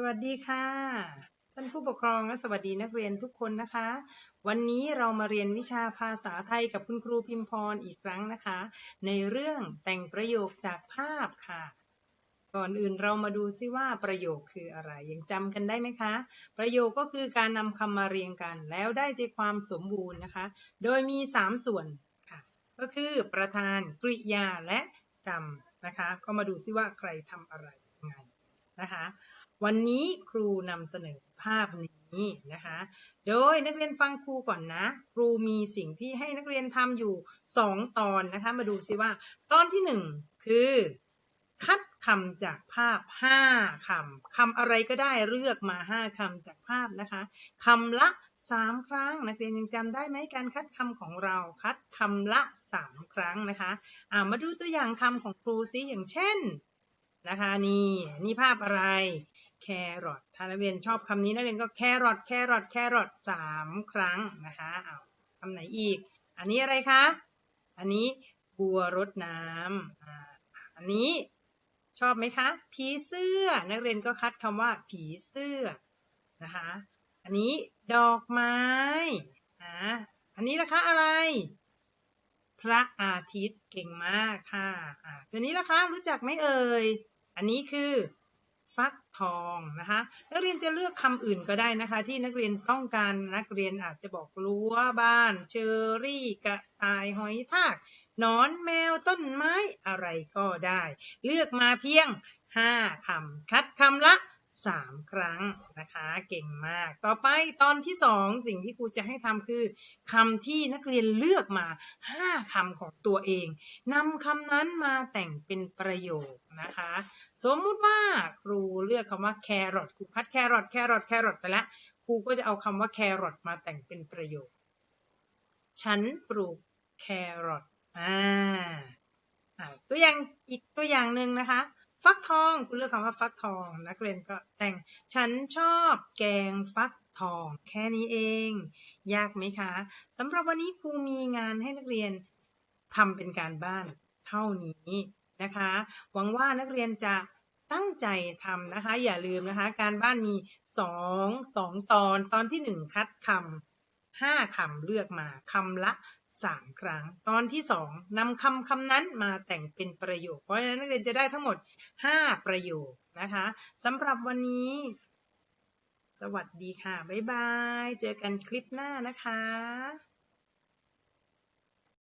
สวัสดีค่ะ ท่านผู้ปกครองและสวัสดีนักเรียนทุกคนนะคะ วันนี้เรามาเรียนวิชาภาษาไทยกับคุณครูพิมพรอีกครั้งนะคะ ในเรื่องแต่งประโยคจากภาพค่ะ ก่อนอื่นเรามาดูซิว่าประโยคคืออะไร ยังจำกันได้ไหมคะ ประโยคก็คือการนำคำมาเรียงกัน แล้วได้ใจความสมบูรณ์นะคะ โดยมี 3 ส่วนค่ะ ก็คือประธานกริยาและกรรมนะคะ ก็มาดูซิว่าใครทำอะไรยังไงนะคะ วันนี้ครูนำเสนอภาพนี้นะคะ โดยนักเรียนฟังครูก่อนนะ ครูมีสิ่งที่ให้นักเรียนทำอยู่ 2 ตอนนะคะ มาดูซิว่า ตอนที่ 1 คือ คัดคำจากภาพ 5คำคำอะไรก็ได้เลือกมา 5คำจากภาพนะคะคำละ3ครั้งนักเรียนยังจำได้ไหมการคัดคำของเราคัดคำละ3ครั้งนะคะอ่ามาดูตัวอย่างคำของครูซิอย่างเช่นนะคะนี่นี่ภาพอะไร แครอทถ้านักเรียนชอบคำนี้นักเรียนก็แครอทแครอทแครอทสามครั้งนะคะเอาคำไหนอีก อันนี้อะไรคะ อันนี้บัวรดน้ำอ่าอันนี้ชอบไหมคะ ผีเสื้อ นักเรียนก็คัดคำว่าผีเสื้อนะคะ อันนี้ดอกไม้อ่าอันนี้นะคะอะไร พระอาทิตย์เก่งมากค่ะอ่าตัวนี้ล่ะคะรู้จักไหมเอ่ย อันนี้คือ ฟักทองนะคะนักเรียนจะเลือกคำอื่นก็ได้นะคะ ที่นักเรียนต้องการนักเรียนอาจจะบอกรั้วบ้าน เชอรี่กระต่ายหอยทากนอนแมวต้นไม้อะไรก็ได้ เลือกมาเพียง 5คำคัดคำละ 3 ครั้งนะคะ เก่งมาก ต่อไปตอนที่ 2 สิ่งที่ครูจะให้ทำคือคำที่นักเรียนเลือกมา 5คำของตัวเองนำคำนั้นมาแต่งเป็นประโยคนะคะ สมมุติว่าครูเลือกคำว่าแครอทครูคัดแครอทแครอทแครอทไปแล้วครูก็จะเอาคำว่าแครอทมาแต่งเป็นประโยค ฉันปลูกแครอทอ่าอ่าตัวอย่างอีกตัวอย่างหนึ่งนะคะ ฟักทองคุณเลือกคำว่าฟักทองนักเรียนก็แต่งฉันชอบแกงฟักทอง แค่นี้เอง ยากไหมคะสำหรับวันนี้ครูมีงานให้นักเรียนทำเป็นการบ้านเท่านี้นะคะ หวังว่านักเรียนจะตั้งใจทำนะคะ อย่าลืมนะคะ การบ้านมีสองสองตอน ตอนที่หนึ่งคัดคำ ห้าคำเลือกมาคำละสามครั้ง ตอนที่สองนำคำคำนั้นมาแต่งเป็นประโยค เพราะฉะนั้นนักเรียนจะได้ทั้งหมดห้าประโยคนะคะสำหรับวันนี้ สวัสดีค่ะ บ๊ายบาย เจอกันคลิปหน้านะคะ